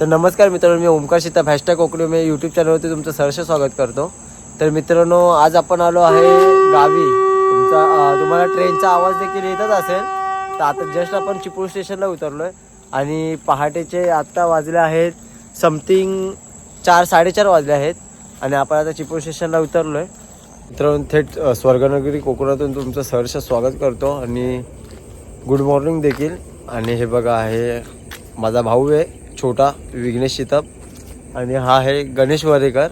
तर नमस्कार मित्रांनो मी ओमकार सीता हॅशटॅग कोकणी मी यूट्यूब चॅनलवरती तुमचं सहर्ष स्वागत करतो. तर मित्रांनो आज आपण आलो आहे गावी. तुमचा तुम्हाला ट्रेनचा आवाज देखील येतच असेल. तर आता जस्ट आपण चिपळूण स्टेशनला उतरलो आहे आणि पहाटेचे आत्ता वाजले आहेत समथिंग चार साडेचार वाजले आहेत. आणि आपण आता चिपळूण स्टेशनला उतरलो आहे मित्रांनो थेट स्वर्गनगरी कोकणातून तुमचं सहर्ष स्वागत करतो. आणि गुड मॉर्निंग देखील. आणि हे बघा आहे माझा भाऊ आहे. छोटा विघ्नेश शितप आणि हा आहे गणेश वरेकर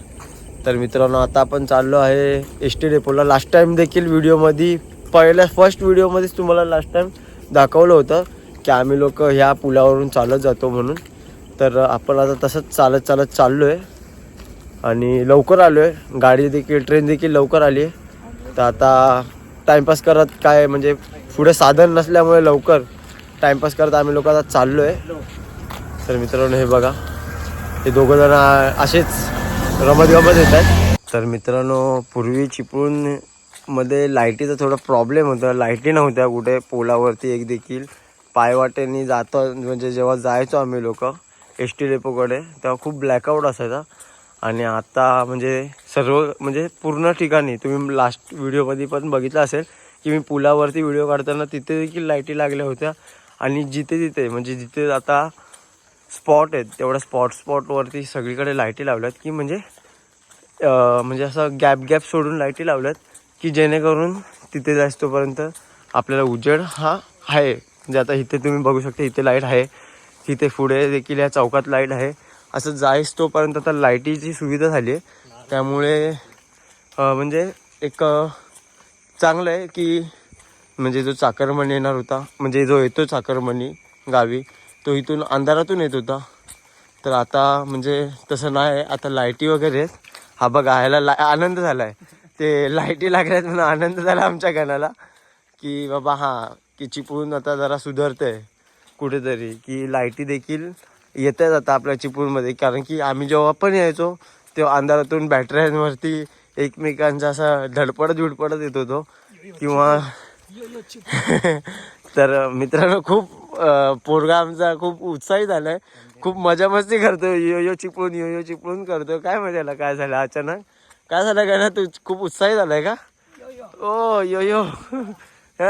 तर मित्रांनो आता आपण चाललो आहे एस टी डेपोला लास्ट टाईम देखील व्हिडिओमध्ये पहिल्या फर्स्ट व्हिडिओमध्येच तुम्हाला लास्ट टाईम दाखवलं होतं की आम्ही लोक ह्या पुलावरून चालत जातो म्हणून. तर आपण आता तसंच चालत चालत चाललो आहे आणि लवकर आलो आहे गाडी देखील ट्रेन देखील लवकर आली. आहे तर आता टाईमपास करत काय म्हणजे पुढे साधन नसल्यामुळे लवकर टाईमपास करत आम्ही लोक आता चाललो आहे तर मित्रांनो हे बघा. हे दोघं जण असेच रमत गमत येत आहेत. तर मित्रांनो पूर्वी चिपळूणमध्ये लाईटीचा थोडा प्रॉब्लेम होता. लाईटी नव्हत्या कुठे पोलावरती एक देखील. पायवाटेनी जातो म्हणजे जेव्हा जायचो आम्ही लोक एस टी डेपोकडे तेव्हा खूप ब्लॅकआउट असायचा. आणि आता म्हणजे सर्व म्हणजे पूर्ण ठिकाणी तुम्ही लास्ट व्हिडिओमध्ये पण बघितलं असेल की मी पुलावरती व्हिडिओ काढताना तिथे देखील लाईटी लागल्या होत्या. आणि जिथे जिथे म्हणजे जिथे आता स्पॉट आहेत. तेवढ्या स्पॉट स्पॉटवरती सगळीकडे लाईटी लावल्यात की म्हणजे म्हणजे असं गॅप गॅप सोडून लाईटी लावल्यात की जेणेकरून तिथे जायच तोपर्यंत आपल्याला उजेड हा आहे. म्हणजे आता इथे तुम्ही बघू शकता इथे लाइट आहे. तिथे पुढे देखील या चौकात लाइट आहे. असं जायच तोपर्यंत आता लाईटीची सुविधा झाली आहे. त्यामुळे म्हणजे एक चांगलं आहे की म्हणजे जो चाकरमणी येणार होता म्हणजे जो येतो चाकरमणी गावी तो इथून अंधारातून येत होता. तर आता म्हणजे तसं नाही आता लाईटी वगैरे आहेत. हा बघा ह्याला ला आनंद झाला आहे ते लाईटी लागल्यात म्हणून आनंद झाला आमच्या गणाला की बाबा हां की चिपळूण आता जरा सुधारतंय कुठेतरी की लाईटी देखील येत आहेत आता आपल्या चिपळूणमध्ये. कारण की आम्ही जेव्हा पण यायचो तेव्हा अंधारातून बॅटऱ्यांवरती एकमेकांचा असा धडपडत बिडपडत येत होतो. किंवा तर मित्रांनो खूप पोरगा आमचा खूप उत्साही झालाय खूप मजा मस्ती करतो. यो यो चिपळून यो यो चिपळून करतो. काय मजाला काय झालं अचानक? काय झालं काय ना तू खूप उत्साही झालाय का? ओ यो यो.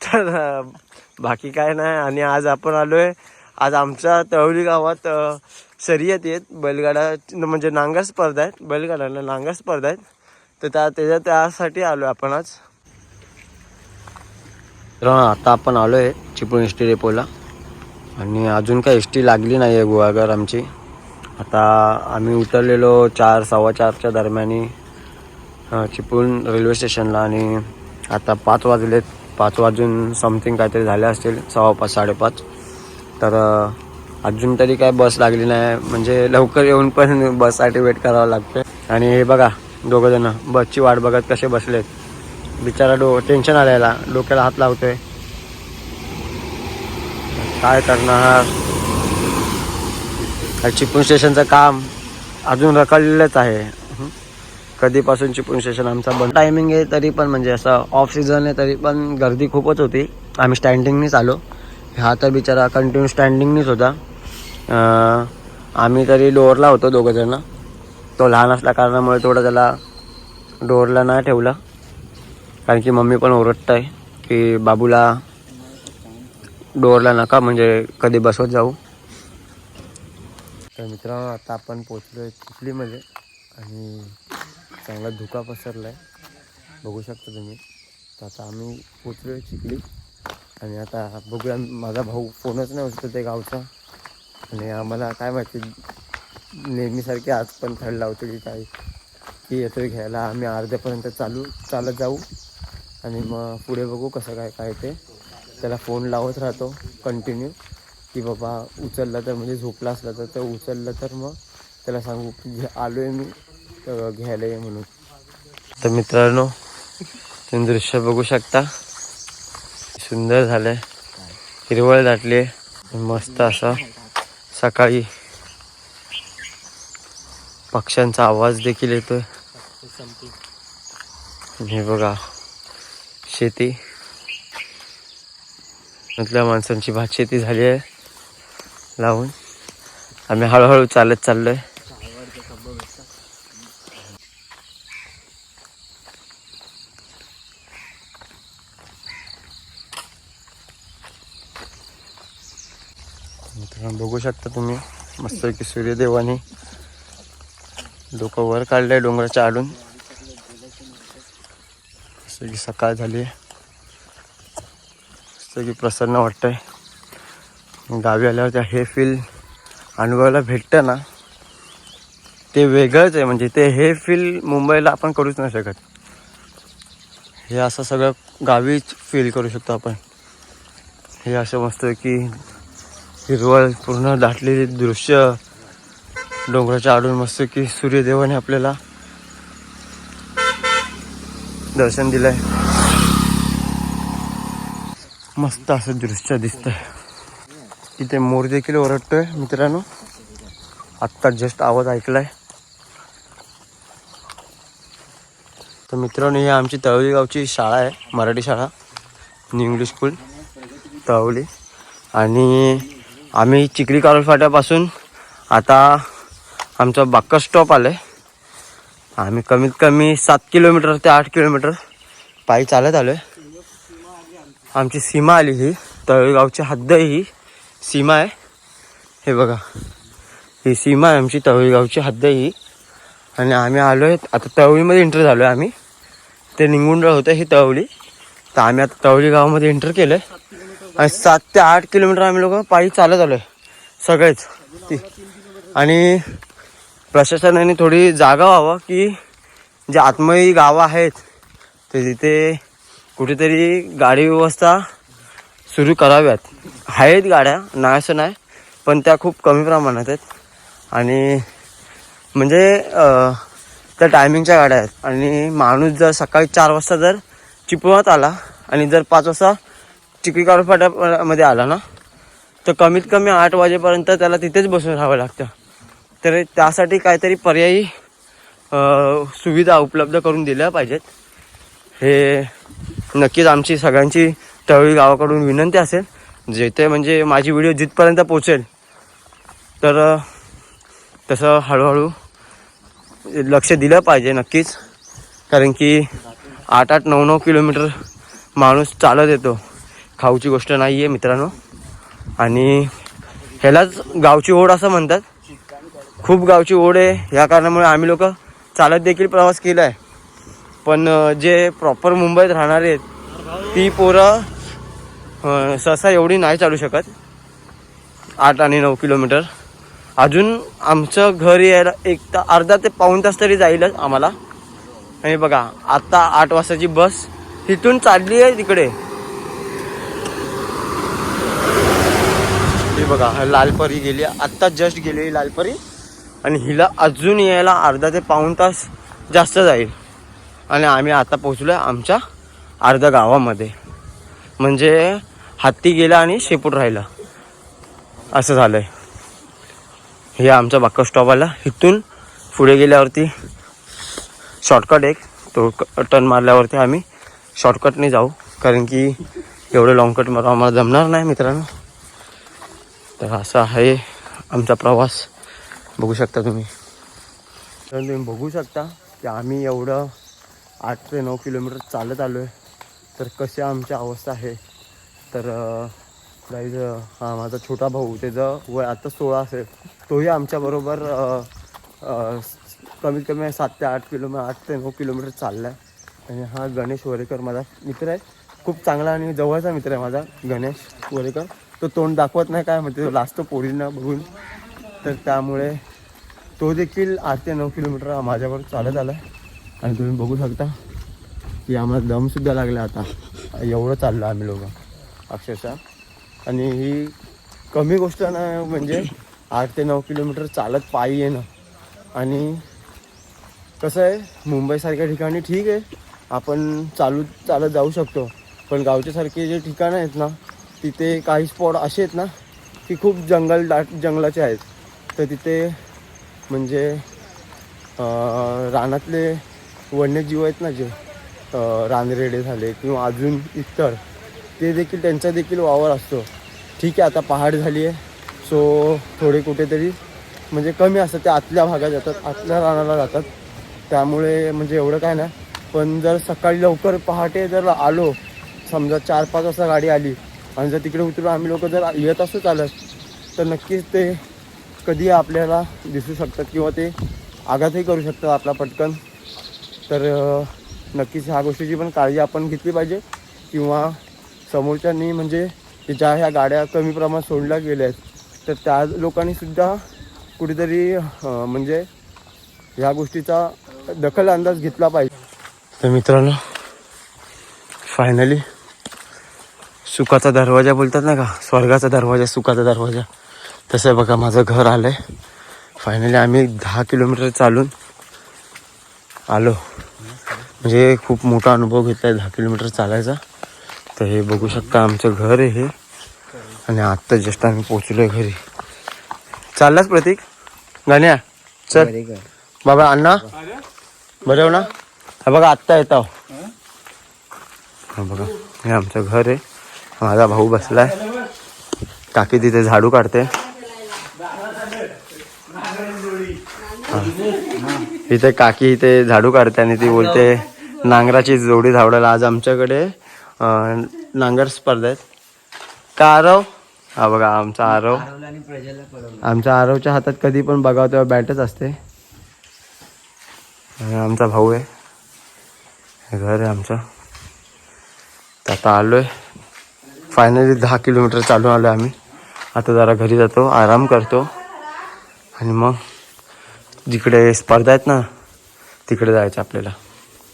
तर बाकी काय नाही. आणि आज आपण आलोय. आज आमच्या तळवली गावात शर्यत येत. बैलगाडा म्हणजे नांगर स्पर्धा आहेत. बैलगाड्यांना नांगर स्पर्धा आहेत. तर त्या त्याच्या त्यासाठी आलो आपण आज. मित्रांनो आता आपण आलो आहे चिपळूण एस टी डेपोला. आणि अजून काही एस टी लागली नाही आहे गुहागर आमची. आता आम्ही उतरलेलो चार सव्वा चारच्या दरम्यानी चिपळूण रेल्वे स्टेशनला. आणि आता पाच वाजलेत. पाच वाजून समथिंग काहीतरी झाले असतील सव्वा पाच साडेपाच. तर अजून तरी काय बस लागली नाही. म्हणजे लवकर येऊन पण बससाठी वेट करावं लागते आणि हे बघा दोघंजणं बसची वाट बघत कसे बसलेत. बिचारा डो टेन्शन आलेला. डोक्याला हात लावतोय. काय करणार? चिपळूण स्टेशनचं काम अजून रखडलेलंच आहे. कधीपासून चिपळूण स्टेशन आमचा बंद टायमिंग आहे तरी पण म्हणजे असं ऑफ सीझन आहे तरी पण गर्दी खूपच होती. आम्ही स्टँडिंगनीच आलो. हा तर बिचारा कंटिन्यू स्टँडिंगनीच होता. आम्ही तरी डोअरला होतो दोघं जण. तो लहान असल्या कारणामुळे थोडं त्याला डोअरला नाही ठेवला. कारण की मम्मी पण ओरडत आहे की बाबूला डोअरला नका म्हणजे कधी बसवत जाऊ. तर मित्रांनो आता आपण पोचलो आहे चिखलीमध्ये आणि चांगला धुका पसरला आहे बघू शकता तुम्ही. तर आता आम्ही पोचलो आहे चिखली आणि आता बघूया माझा भाऊ फोनच नाही उचलत ते गावचा. आणि आम्हाला काय माहिती नेहमीसारखे आज पण थंड लावतो की काय की येतोय घ्यायला. आम्ही अर्ध्यापर्यंत चालू चालत जाऊ. आणि मग पुढे बघू कसं काय काय ते. त्याला फोन लावत राहतो कंटिन्यू की बाबा उचलला तर म्हणजे झोपला असला तर तर उचललं तर मग त्याला सांगू की आलो आहे मी तर घ्यायला ये म्हणून. तर मित्रांनो तुम्ही दृश्य बघू शकता. सुंदर झालंय. हिरवळ दाटली आहे मस्त असा सकाळी पक्ष्यांचा आवाज देखील येतोय. हे बघा. शेती. मधल्या माणसांची भात शेती झाली आहे. लावून. आम्ही हळूहळू चालत चाललो आहे बघू शकता तुम्ही मस्त की सूर्यदेवाने डोकं वर काढलंय डोंगराच्या आडून. सगळी सकाळ झाली. सगळी प्रसन्न वाटतंय. गावी आल्यावर त्या हे फील अनुभवायला भेटतं ना ते वेगळंच आहे. म्हणजे ते हे फील मुंबईला आपण करूच नाही शकत. हे असं सगळं गावीच फील करू शकतो आपण. हे असं मस्त की हिरवळ पूर्ण दाटलेली दृश्य डोंगराच्या आडून मस्त की सूर्यदेवाने आपल्याला दर्शन दिलंय. मस्त असं दृश्य दिसतंय. इथे मोर देखील ओरडतोय मित्रांनो. आत्ता जस्ट आवाज ऐकलाय. तर मित्रांनो ही आमची तळवली गावची शाळा आहे मराठी शाळा न्यू इंग्लिश स्कूल तळवली आणि आम्ही चिखली कालफाट्यापासून आता आमचा बाक्का स्टॉप आलं आहे आम्ही कमीत कमी सात किलोमीटर ते आठ किलोमीटर पायी चालत आलो आहे आमची सीमा आली ही तळेगावची हद्द ही. सीमा आहे. हे बघा. ही सीमा आहे आमची तळेगावची हद्द ही. आणि आम्ही आलो आहे आता तळवलीमध्ये एंटर झालो आहे आम्ही. ते निंगुंडळ होतं ही तळवली तर आम्ही आता तळवली गावामध्ये एंटर केलं आहे आणि सात ते आठ किलोमीटर आम्ही लोक पायी चालत आलो आहे सगळेच. ती. आणि प्रशासनाने थोडी जागा व्हावं की जे आत्मयी गावं आहेत ते तिथे कुठेतरी गाडी व्यवस्था सुरू कराव्यात. आहेत गाड्या नाही असं नाही पण त्या खूप कमी प्रमाणात आहेत. आणि म्हणजे त्या टायमिंगच्या गाड्या आहेत. आणि माणूस जर सकाळी चार वाजता जर चिपळत आला आणि जर पाच वाजता चिकली फाट्यामध्ये आला ना तर कमीत कमी आठ वाजेपर्यंत त्याला तिथेच बसून राहावं लागतं. तर त्यासाठी काहीतरी पर्यायी सुविधा उपलब्ध करून दिल्या पाहिजेत. हे नक्कीच आमची सगळ्यांची तळी गावाकडून विनंती असेल. जेथे म्हणजे माझी व्हिडिओ जिथपर्यंत पोचेल तर तसं हळूहळू लक्ष दिलं पाहिजे नक्कीच. कारण की आठ आठ नऊ नऊ किलोमीटर माणूस चालत येतो. खाऊची गोष्ट नाही आहे मित्रांनो. आणि ह्यालाच गावची ओढ असं म्हणतात. खूप गावची ओढ आहे. या कारणामुळे आम्ही लोक चालत देखील प्रवास केला आहे पण जे प्रॉपर मुंबईत राहणारे आहेत ती पोरं सहसा एवढी नाही चालू शकत. आठ आणि नऊ किलोमीटर. अजून आमचं घर यायला एक तर अर्धा ते पाऊण तास तरी जाईलच आम्हाला. आणि बघा आत्ता आठ वाजताची बस तिथून चालली आहे तिकडे. बघा लालपरी गेली. आत्ता जस्ट गेली लालपरी. आणि हिला अजून यायला अर्धा ते पाऊण तास जास्त जाईल. आणि आम्ही आता पोचलो आहे आमच्या अर्ध्या गावामध्ये. म्हणजे हत्ती गेला आणि शेपूट राहिला. असं झालंय. हे आमचा बाक्का स्टॉप आला इथून पुढे गेल्यावरती शॉर्टकट एक. तो टर्न मारल्यावरती आम्ही शॉर्टकटने जाऊ. कारण की एवढं लॉंग कट मारून आम्हाला जमणार नाही मित्रांनो. तर असा आहे आमचा प्रवास. बघू शकता तुम्ही. तर तुम्ही बघू शकता की आम्ही एवढं आठ ते नऊ किलोमीटर चालत आलो आहे तर कशी आमची अवस्था आहे? तर गाईज हा माझा छोटा भाऊ त्याचं वय आता सोळा असेल. तोही आमच्याबरोबर कमीत कमी सात ते आठ किलोमीटर आठ ते नऊ किलोमीटर चालला आहे आणि हा गणेश वरेकर माझा मित्र आहे. खूप चांगला आणि जवळचा मित्र आहे माझा गणेश वरेकर. तो तोंड दाखवत नाही काय म्हणते तो पोरींना बघून. तर त्यामुळे तो देखील आठ ते नऊ किलोमीटर माझ्यावर चालत आला आहे. आणि तुम्ही बघू शकता की आम्हाला दमसुद्धा लागला आता. एवढं चाललं आम्ही लोक अक्षरशः. आणि ही कमी गोष्ट ना म्हणजे आठ ते नऊ किलोमीटर चालत पायी येणं आणि कसं आहे मुंबईसारख्या ठिकाणी ठीक आहे. आपण चालू चालत जाऊ शकतो. पण गावच्यासारखे जे ठिकाणं आहेत ना तिथे काही स्पॉट असे आहेत ना की खूप जंगल दाट जंगलाचे आहेत. तर तिथे म्हणजे रानातले वन्यजीव आहेत ना जे रानरेडे झाले किंवा अजून इतर ते देखील त्यांचा देखील वावर असतो. ठीक आहे आता पहाड झाली आहे. सो थोडे कुठेतरी म्हणजे कमी असतात ते आतल्या भागात जातात आतल्या रानाला जातात. त्यामुळे म्हणजे एवढं काय नाही. पण जर सकाळी लवकर पहाटे जर आलो समजा चार पाच वाजता गाडी आली आणि जर तिकडे उतरून आम्ही लोक जर येत असतो चालत तर नक्कीच ते कधी आपल्याला दिसू शकतात किंवा ते आघातही करू शकतात आपला पटकन. तर नक्कीच ह्या गोष्टीची पण काळजी आपण घेतली पाहिजे. किंवा समोरच्यांनी म्हणजे ज्या ह्या गाड्या कमी प्रमाणात सोडल्या गेल्या आहेत तर त्या लोकांनीसुद्धा कुठेतरी म्हणजे ह्या गोष्टीचा दखल अंदाज घेतला पाहिजे. तर मित्रांनो फायनली सुखाचा दरवाजा बोलतात ना का? स्वर्गाचा दरवाजा सुखाचा दरवाजा. तसं बघा माझं घर आलंय. फायनली आम्ही दहा किलोमीटर चालून आलो. म्हणजे खूप मोठा अनुभव घेतलाय दहा किलोमीटर चालायचा. तर हे बघू शकता आमचं घर आहे हे. आणि आत्ता जस्ट आम्ही पोचलोय घरी. चाललाच प्रतीक? गाण्या चल. बाबा अण्णा? बरं हो ना हा बघा आत्ता येत आहो. हा बघा हे आमचं घर आहे. माझा भाऊ बसलाय. काकी तिथे झाडू काढते. इथे काकी इथे झाडू काढते आणि ती बोलते नांगराची जोडी धावडायला आज आमच्याकडे नांगर स्पर्धा आहेत का आरव? हा बघा आमचा आरव. आमच्या आरवच्या हातात कधी पण बघावं तेव्हा बॅटच असते. आमचा भाऊ आहे. हे घर आहे आमचं. तर आता आलोय. फायनली दहा किलोमीटर चालून आलो आम्ही. आता जरा घरी जातो आराम करतो. आणि मग जिकडे स्पर्धा आहेत ना तिकडे जायचं आपल्याला.